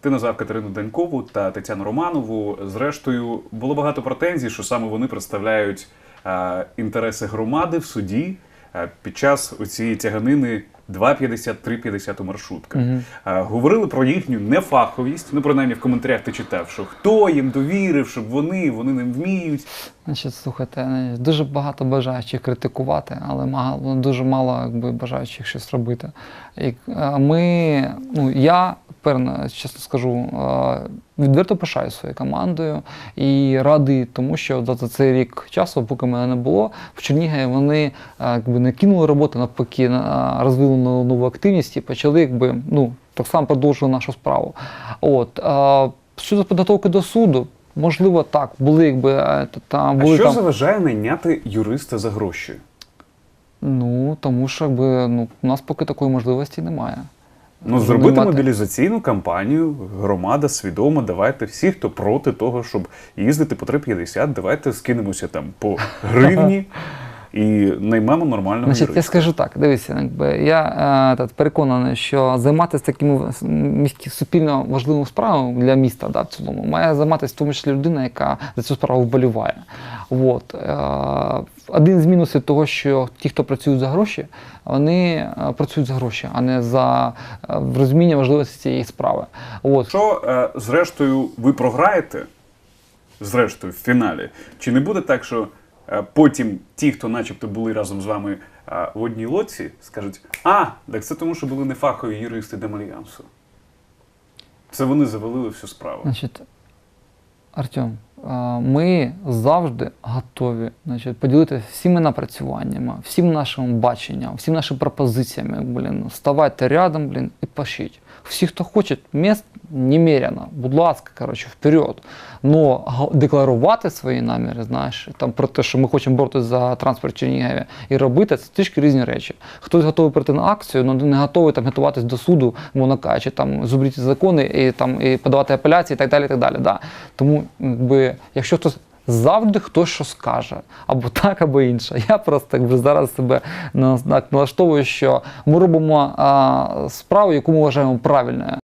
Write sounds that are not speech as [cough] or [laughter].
Ти назвав Катерину Данькову та Тетяну Романову. Зрештою, було багато претензій, що саме вони представляють е, інтереси громади в суді е, під час цієї тяганини 2.50-3.50 маршрутка. Е, говорили про їхню нефаховість. Ну, принаймні в коментарях ти читав, що хто їм довірив, щоб вони, вони не вміють. Значить, слухайте, е, дуже багато бажаючих критикувати, але мало, дуже мало якби, бажаючих щось робити. І, ми, ну, я, певно, чесно скажу, відверто пишаю своєю командою і радий тому, що за цей рік часу, поки мене не було, в Чернігові вони якби, не кинули роботу, навпаки, на- розвили нову, активність і почали якби, ну, так само продовжили нашу справу. От, щодо підготовки до суду, можливо, так, були якби та- там А що там. заважає найняти юриста за гроші? Ну тому що якби ну у нас поки такої можливості немає. Ну, зробити мати- мобілізаційну кампанію, громада свідомо, давайте всі, хто проти того, щоб їздити по 3,50, давайте скинемося там по гривні [laughs] і наймемо нормального Значить, я скажу так, дивіться, якби я е, так, переконаний, що займатися такими суспільно важливими справами для міста, да, в цілому, має займатися в тому числі людина, яка за цю справу вболіває. От. Е, один з мінусів того, що ті, хто працюють за гроші, вони е, працюють за гроші, а не за розуміння важливості цієї справи. От. Е, зрештою, ви програєте, зрештою, в фіналі, чи не буде так, що потім ті, хто начебто були разом з вами е, в одній лодці, скажуть: а, так це тому, що були нефахові юристи Демальянсу. Це вони завалили всю справу. Значить, Артем, е, ми завжди готові значить, поділитися всіми напрацюваннями, всім нашим баченням, всім нашими пропозиціями. Блін, вставайте рядом, блін, і пошіть. Всі, хто хоче, міст немерено. Будь ласка, коротше, вперед. Но декларувати свої наміри, знаєш, там про те, що ми хочемо боротися за транспорт в Чернігові і робити, це трішки різні речі. Хтось готовий прийти на акцію, але не готовий там готуватись до суду, мовно кажучи, там зубріти закони і там і подавати апеляції, і так далі. І так далі да. Тому, якби, якщо хтось завжди хтось що скаже, або так, або інше. Я просто якби, зараз себе налаштовую, що ми робимо а, справу, яку ми вважаємо правильною.